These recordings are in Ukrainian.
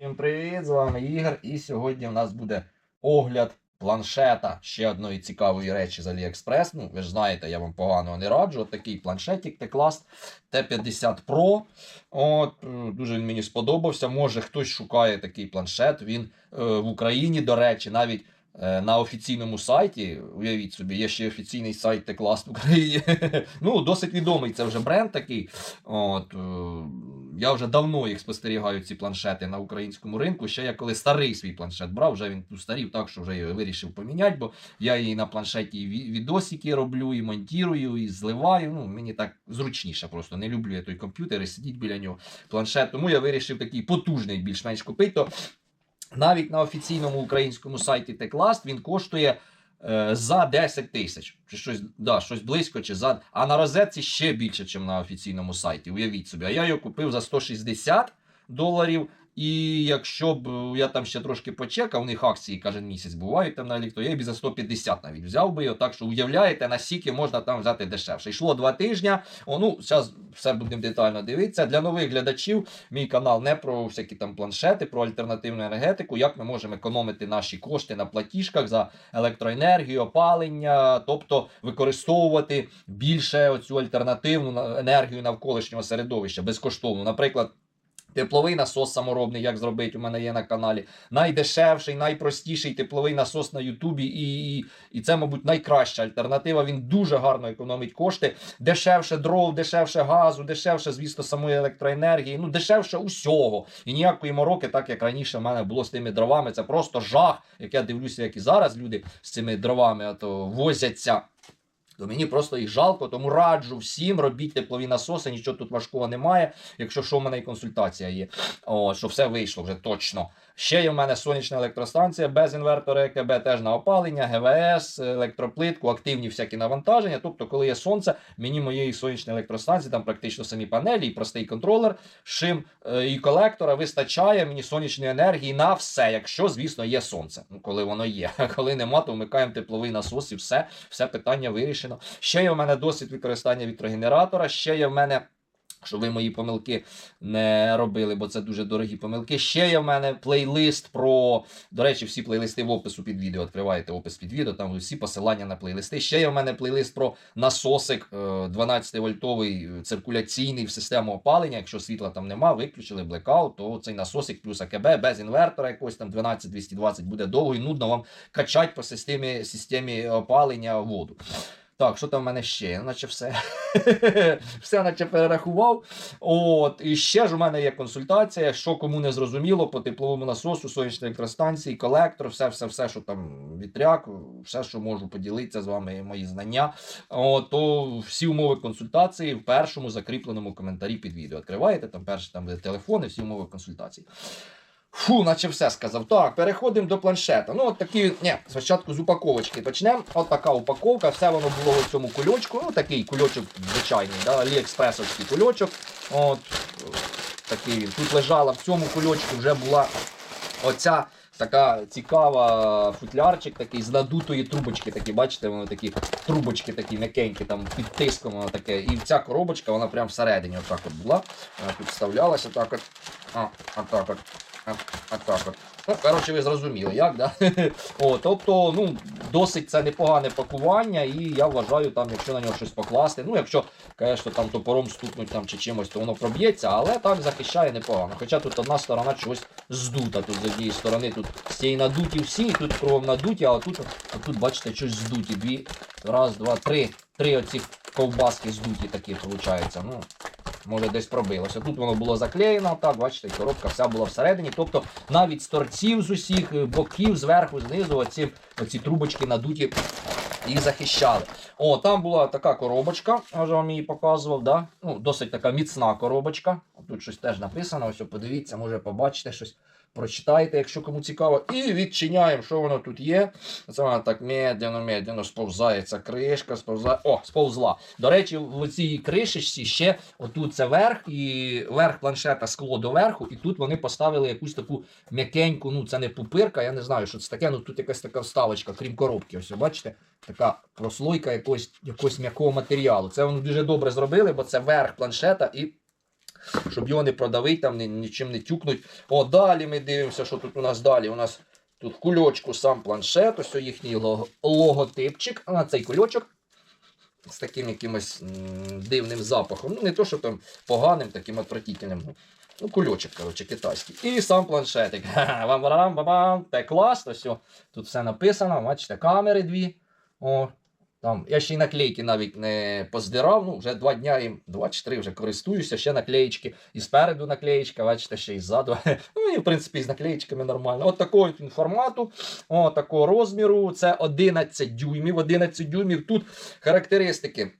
Всім привіт, з вами Ігор. І сьогодні в нас буде огляд планшета ще одної цікавої речі з AliExpress. Ну, ви ж знаєте, я вам поганого не раджу. От такий планшетик T-Class T50 Pro. От, е, дуже він мені сподобався. Може хтось шукає такий планшет. Він е, в Україні, до речі, навіть. е, На офіційному сайті, уявіть собі, є ще офіційний сайт T-Class в Україні. ну, досить відомий це вже бренд такий. От, е, я вже давно їх спостерігаю, ці планшети на українському ринку. Ще я коли старий свій планшет брав, вже він устарів, так що вже його вирішив поміняти, бо я її на планшеті і відосики роблю, і монтірую, і зливаю. Ну, мені так зручніше просто. Не люблю я той комп'ютер і сидіть біля нього планшет. Тому я вирішив такий потужний більш-менш купити. То навіть на офіційному українському сайті Текласт він коштує. Е, За 10 тисяч, чи щось, да, щось близько, чи за. А на розетці ще більше, ніж на офіційному сайті. Уявіть собі. А я його купив за 160 доларів. І якщо б е, я там ще трошки почекав, у них акції кожен місяць бувають там на електро, я б за 150 навіть взяв би його. Так що уявляєте, наскільки можна там взяти дешевше. Йшло два тижні. О, ну, зараз все будемо детально дивитися. Для нових глядачів мій канал не про всякі там планшети, про альтернативну енергетику, як ми можемо економити наші кошти на платіжках за електроенергію, опалення, тобто використовувати більше оцю альтернативну енергію навколишнього середовища безкоштовно. Наприклад. Тепловий насос саморобний, як зробити, у мене є на каналі. Найдешевший, найпростіший тепловий насос на Ютубі. І, і, і це, мабуть, найкраща альтернатива. Він дуже гарно економить кошти. Дешевше дров, дешевше газу, дешевше, звісно, самої електроенергії. Ну, дешевше усього. І ніякої мороки, так як раніше в мене було з тими дровами. Це просто жах. Як я дивлюся, як і зараз люди з цими дровами а то возяться. То мені просто їх жалко, тому раджу всім робіть теплові насоси, нічого тут важкого немає. Якщо що, в мене і консультація є. О, що все вийшло вже точно. Ще є в мене сонячна електростанція без інвертора ЕКБ, теж на опалення, ГВС, електроплитку, активні всякі навантаження. Тобто, коли є сонце, мені моєї сонячної електростанції, там практично самі панелі і простий контролер, шим е, і колектора вистачає мені сонячної енергії на все, якщо, звісно, є сонце. Ну, коли воно є. Коли нема, то вмикаємо тепловий насос і все, все питання вирішено. Ще є в мене досвід використання вітрогенератора, ще є в мене. Щоб ви мої помилки не робили, бо це дуже дорогі помилки. Ще є в мене плейлист про. До речі, всі плейлисти в опису під відео. Відкриваєте опис під відео, там всі посилання на плейлисти. Ще є в мене плейлист про насосик е, 12-вольтовий циркуляційний в систему опалення. Якщо світла там нема, виключили блекаут, то цей насосик плюс АКБ без інвертора якогось там 12-220 буде довго і нудно вам качати по системі, системі опалення воду. Так, що там в мене ще? Ну, Наче все. все наче перерахував. От, і ще ж у мене є консультація, що кому не зрозуміло по тепловому насосу, сонячній електростанції, колектор, все, все, все, що там вітряк, все, що можу поділитися з вами, мої знання. От, то всі умови консультації в першому закріпленому коментарі під відео. Відкриваєте, там перший там телефони, всі умови консультації. Фу, наче все сказав. Так, переходимо до планшета. Ну, от такі, ні, спочатку з упаковочки почнемо. От така упаковка, все воно було в цьому кульочку. Ну, такий кульочок звичайний, да, аліекспресовський кульочок. От такий він. Тут лежала в цьому кульочку, вже була оця така цікава футлярчик такий з надутої трубочки. Такі, бачите, воно такі трубочки такі м'якенькі, там під тиском воно таке. І ця коробочка, вона прям всередині отак от була. Вона тут вставлялася так от. А, отак от. А, так от. Ну, коротше, ви зрозуміли, як, да? О, тобто, ну, досить це непогане пакування, і я вважаю, там, якщо на нього щось покласти, ну, якщо, звісно, там топором стукнуть там, чи чимось, то воно проб'ється, але так захищає непогано. Хоча тут одна сторона чогось здута. Тут з однієї сторони тут з надуті всі, і тут кругом надуті, а тут, а тут, бачите, щось здуті. Дві, раз, два, три. Три оці ковбаски здуті такі, виходить. Ну, може десь пробилося. Тут воно було заклеєно, так, бачите, коробка вся була всередині. Тобто навіть з торців з усіх е, боків, зверху, знизу, оці, оці трубочки надуті їх захищали. О, там була така коробочка, я вже вам її показував, да? ну, досить така міцна коробочка. Тут щось теж написано, ось подивіться, може побачите щось. Прочитайте, якщо кому цікаво. І відчиняємо, що воно тут є. Це вона так медленно, медленно сповзається кришка, сповзає. О, сповзла. До речі, в цій кришечці ще отут це верх, і верх планшета скло доверху, і тут вони поставили якусь таку м'якеньку, ну це не пупирка, я не знаю, що це таке, ну тут якась така вставочка, крім коробки. Ось, бачите, така прослойка якогось, якогось м'якого матеріалу. Це вони дуже добре зробили, бо це верх планшета і щоб його не продавити, там нічим не тюкнуть. О, далі ми дивимося, що тут у нас далі. У нас тут кульочку сам планшет, ось їхній логотипчик. А цей кульочок з таким якимось дивним запахом. Ну, не то, що там поганим, таким отвратительним. ну, кульочок, коротше, китайський. І сам планшетик. Бам-барам, бам Те клас, то все. Тут все написано, бачите, камери дві. О, там, я ще й наклейки навіть не поздирав. Ну, вже два дня їм, два чи три вже користуюся, ще наклеїчки. І спереду наклеїчка, бачите, ще і ззаду. Ну і в принципі з наклеїчками нормально. От такого формату, о, такого розміру. Це 11 дюймів. 11 дюймів. Тут характеристики.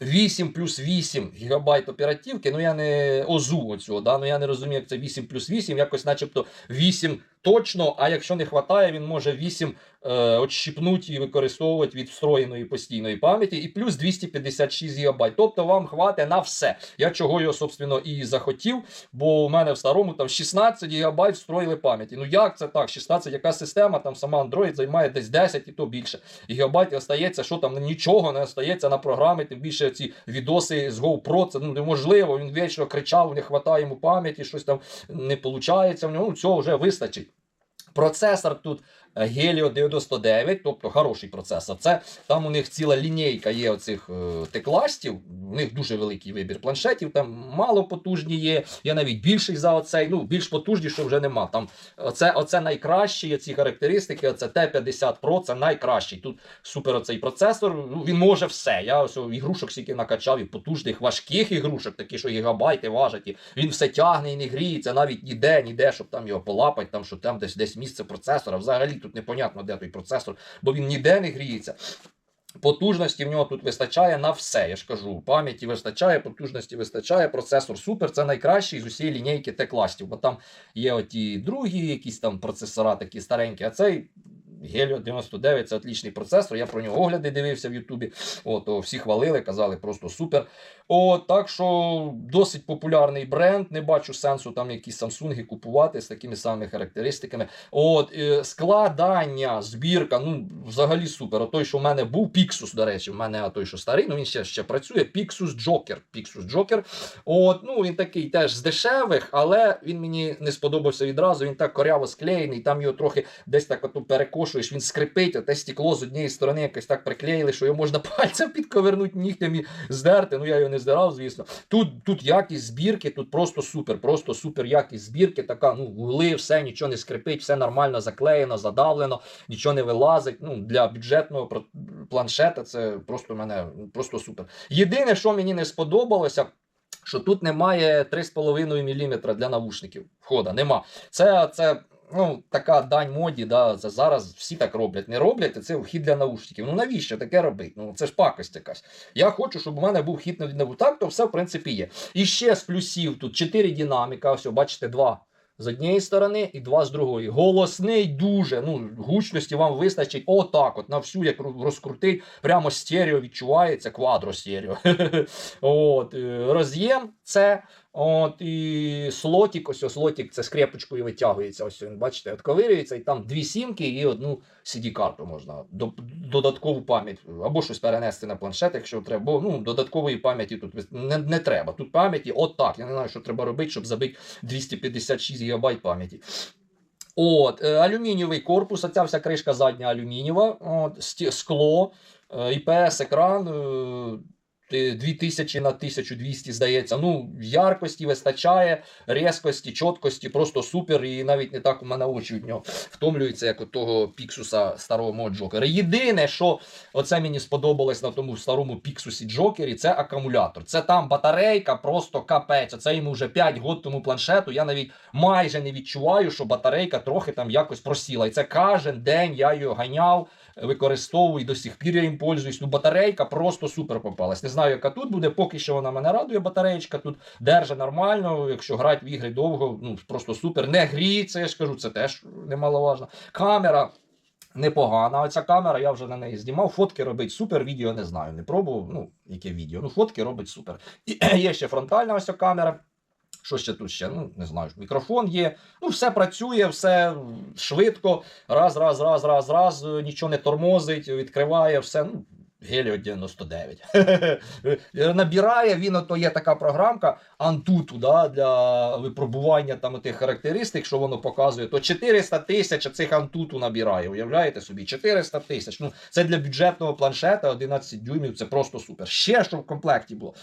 8 плюс 8 гігабайт оперативки, ну я не озу оцього, да? ну я не розумію, як це 8 плюс 8, якось начебто 8 точно, а якщо не вистачає, він може 8 е, отщипнути і використовувати від встроєної постійної пам'яті, і плюс 256 гігабайт. Тобто вам хватить на все. Я чого його, собственно, і захотів, бо у мене в старому там 16 гігабайт встроїли пам'яті. Ну як це так? 16, яка система, там сама Android займає десь 10 і то більше. Гігабайт остається, що там нічого не остається на програмі, тим більше ці відоси з GoPro, це ну, неможливо. Він вічно кричав, не вистачає йому пам'яті, щось там не виходить в нього. Ну, цього вже вистачить. Процесор тут е, Helio 99, тобто хороший процесор. Це там у них ціла лінійка є оцих е, текластів. У них дуже великий вибір планшетів. Там мало потужні є. Я навіть більший за оцей. Ну більш потужні, що вже нема. Там оце, оце найкращі ці характеристики. Оце Т50 Pro, це найкращий. Тут супер оцей процесор. Ну він може все. Я ось ігрушок скільки накачав, і потужних важких ігрушок, такі, що гігабайти важать. І він все тягне і не гріється, навіть ніде, ніде, щоб там його полапати, там що там десь десь місце процесора. Взагалі тут непонятно, де той процесор, бо він ніде не гріється. Потужності в нього тут вистачає на все. Я ж кажу, пам'яті вистачає, потужності вистачає, процесор супер. Це найкращий з усієї лінійки Т-кластів, бо там є оті другі якісь там процесора такі старенькі, а цей. Helio 99 це отлічний процесор. Я про нього огляди дивився в Ютубі. От, о, всі хвалили, казали просто супер. От, так що досить популярний бренд. Не бачу сенсу там якісь Samsung купувати з такими самими характеристиками. От, е, складання, збірка, ну взагалі супер. О, той, що в мене був, Pixus, до речі, в мене а той, що старий, ну він ще, ще працює. Pixus Joker. Pixus Joker. От, ну він такий теж з дешевих, але він мені не сподобався відразу. Він так коряво склеєний, там його трохи десь так ото перекошуєш, він скрипить, а те стекло з однієї сторони якось так приклеїли, що його можна пальцем підковернути нігтем і здерти. Ну я його не здирав, звісно. Тут, тут якість збірки, тут просто супер, просто супер якість збірки, така, ну, вугли, все, нічого не скрипить, все нормально заклеєно, задавлено, нічого не вилазить. Ну, для бюджетного планшета це просто мене просто супер. Єдине, що мені не сподобалося. Що тут немає 3,5 мм для навушників. Входа нема. Це, це ну, така дань моді, да, зараз всі так роблять. Не роблять, а це вхід для наушників. Ну навіщо таке робити? Ну це ж пакость якась. Я хочу, щоб у мене був вхід на. Так, то все в принципі є. І ще з плюсів тут 4 динаміка, ось, бачите, два. З однієї сторони і два з другої. Голосний дуже. Ну, гучності вам вистачить отак, от на всю, як ру- розкрутить, прямо стерео відчувається, квадро стерео. От, е, роз'єм це. От, і слотик, ось слотик, це скрепочкою витягується. Ось він, бачите, відковирюється, і там дві сімки і одну CD-карту можна. до- Додаткову пам'ять або щось перенести на планшет, якщо треба. Ну, додаткової пам'яті тут не, не треба. Тут пам'яті, от так. Я не знаю, що треба робити, щоб забити 256 ГБ пам'яті. От, е, алюмінієвий корпус, оця вся кришка задня алюмінієва, от, скло, е, IPS-екран. Е, ти 2000 на 1200, здається. Ну, яркості вистачає, різкості, чіткості, просто супер. І навіть не так у мене очі від нього втомлюються, як у того піксуса старого Джокера. Єдине, що оце мені сподобалось на тому старому піксусі Джокері, це акумулятор. Це там батарейка, просто капець. Оце йому вже 5 год тому планшету. Я навіть майже не відчуваю, що батарейка трохи там якось просіла. І це кожен день я її ганяв використовую і до сих пір я їм пользуюсь. Ну, батарейка просто супер попалась. Не знаю, яка тут буде. Поки що вона мене радує. Батареєчка тут держить нормально. Якщо грати в ігри довго, ну просто супер. Не гріється, я ж кажу, це теж немаловажно. Камера. Непогана оця камера, я вже на неї знімав. Фотки робить супер, відео не знаю, не пробував. Ну, яке відео. Ну, фотки робить супер. І є ще фронтальна ось камера. Що ще тут ще? Ну, не знаю, мікрофон є. Ну, все працює, все швидко. Раз, раз, раз, раз, раз, е, нічого не тормозить, відкриває, все. Ну, Геліо 99. Набирає він, ото є така програмка Antutu, да, для випробування там тих характеристик, що воно показує, то 400 тисяч цих Antutu набирає. Уявляєте собі? 400 тисяч. Ну, це для бюджетного планшета 11 дюймів, це просто супер. Ще що в комплекті було.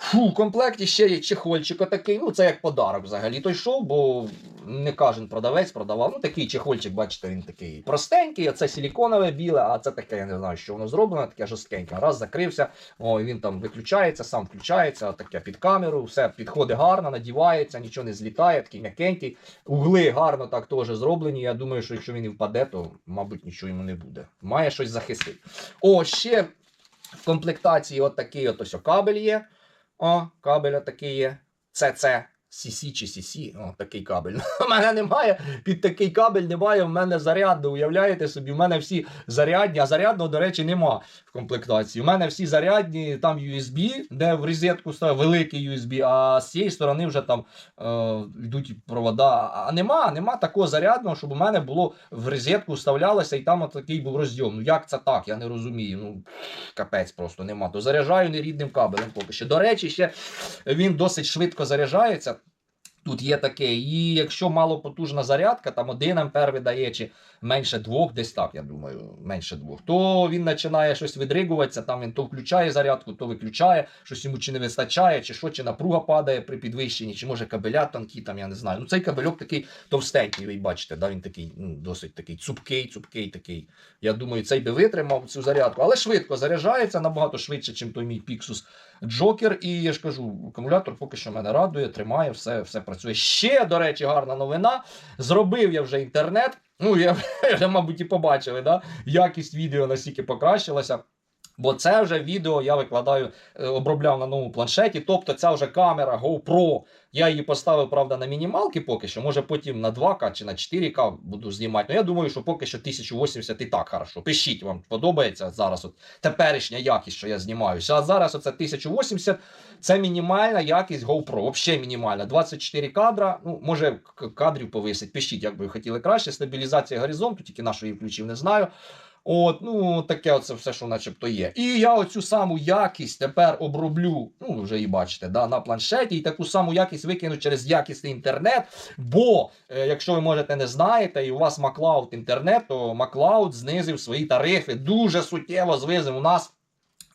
Фу, в комплекті ще є чехольчик отакий. Ну, це як подарок взагалі той йшов, бо не кожен продавець продавав. Ну, такий чехольчик, бачите, він такий простенький, оце силіконове біле, а це таке, я не знаю, що воно зроблено, таке жорсткеньке. Раз закрився, о, він там виключається, сам включається, таке під камеру, все підходить гарно, надівається, нічого не злітає, такий м'якенький. Угли гарно так теж зроблені. Я думаю, що якщо він і впаде, то, мабуть, нічого йому не буде. Має щось захистити. О, ще в комплектації от такий от ось кабель є. О, кабель такий є. CC, CC чи CC, о, такий кабель. У мене немає, під такий кабель немає, в мене зарядно, уявляєте собі, в мене всі зарядні, а зарядного, до речі, нема в комплектації. У мене всі зарядні, там USB, де в розетку ставив великий USB, а з цієї сторони вже там е, йдуть провода. А нема, нема такого зарядного, щоб у мене було в розетку вставлялося і там такий був розйом. Ну як це так? Я не розумію. Ну, капець просто нема. То заряджаю нерідним кабелем поки що. До речі, ще він досить швидко заряджається. Тут є таке, і якщо малопотужна зарядка, там 1 ампер видає, чи менше двох, десь так, я думаю, менше двох, то він починає щось відригуватися, там він то включає зарядку, то виключає, щось йому чи не вистачає, чи що, чи напруга падає при підвищенні, чи може кабеля тонкі, там я не знаю. Ну цей кабельок такий товстенький, ви бачите, да, він такий ну, досить такий цупкий, цупкий такий. Я думаю, цей би витримав цю зарядку, але швидко заряджається набагато швидше, ніж той мій Pixus Джокер. І я ж кажу, акумулятор поки що мене радує, тримає, все, все працює. Ще, до речі, гарна новина. Зробив я вже інтернет. Ну, я мабуть, і побачили, да? якість відео настільки покращилася. Бо це вже відео я викладаю, е, обробляв на новому планшеті. Тобто ця вже камера GoPro. Я її поставив, правда, на мінімалки поки що. Може потім на 2К чи на 4К буду знімати. Ну я думаю, що поки що 1080 і так хорошо. Пишіть, вам подобається зараз от теперішня якість, що я знімаюся. А зараз оце 1080 це мінімальна якість GoPro. Взагалі мінімальна. 24 кадра. Ну, може кадрів повисить. Пишіть, як би хотіли краще. Стабілізація горизонту, тільки на що включив, не знаю. От, ну таке оце все, що начебто є. І я оцю саму якість тепер оброблю, ну вже і бачите, да, на планшеті, і таку саму якість викину через якісний інтернет. Бо, е, якщо ви можете не знаєте, і у вас Маклауд інтернет, то Маклауд знизив свої тарифи. Дуже суттєво знизив. У нас.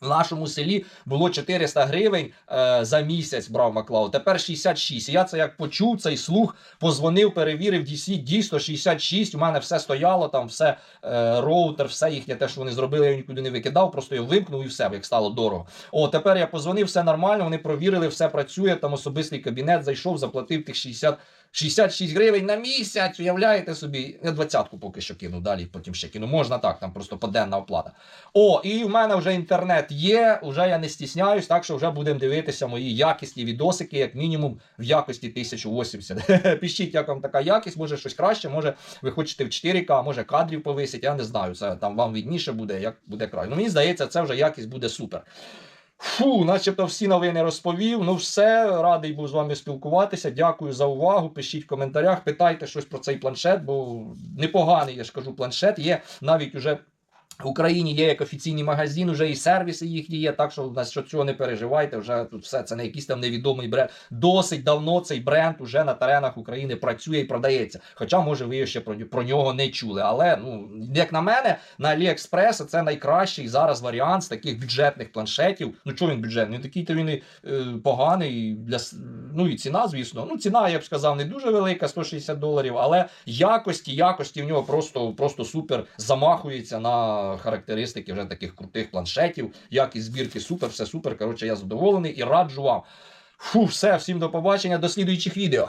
В нашому селі було 400 гривень е, за місяць брав Маклауд. Тепер 66. І я це як почув цей слух, позвонив, перевірив дійсно, дійсно 66. У мене все стояло, там все е, роутер, все їхнє, те, що вони зробили, я нікуди не викидав, просто його вимкнув і все, як стало дорого. О, тепер я позвонив, все нормально. Вони провірили, все працює. Там особистий кабінет зайшов, заплатив тих 60. 66 гривень на місяць, уявляєте собі, я двадцятку поки що кину, далі потім ще кину. Можна так, там просто поденна оплата. О, і в мене вже інтернет є, вже я не стісняюсь, так що вже будемо дивитися мої якісні відосики, як мінімум в якості 1080. Пишіть, як вам така якість, може щось краще, може ви хочете в 4К, може кадрів повисить, я не знаю. Це там вам відніше буде, як буде краще. Ну мені здається, це вже якість буде супер. Фу, начебто всі новини розповів. Ну все, радий був з вами спілкуватися. Дякую за увагу. Пишіть в коментарях, питайте щось про цей планшет, бо непоганий, я ж кажу, планшет. Є навіть уже. В Україні є як офіційний магазин, вже і сервіси їхні є, так що на що цього не переживайте. Вже тут все це не якийсь там невідомий бренд. Досить давно цей бренд уже на теренах України працює і продається. Хоча, може, ви ще про, про нього не чули. Але ну як на мене, на AliExpress це найкращий зараз варіант з таких бюджетних планшетів. Ну чого він бюджетний? Він такий то він і е, поганий для ну і ціна, звісно. Ну ціна, я б сказав, не дуже велика, 160 доларів, але якості, якості в нього просто, просто супер замахується на характеристики вже таких крутих планшетів. Якість збірки супер, все супер. Коротше, я задоволений і раджу вам. Фу, все, всім до побачення, до слідуючих відео.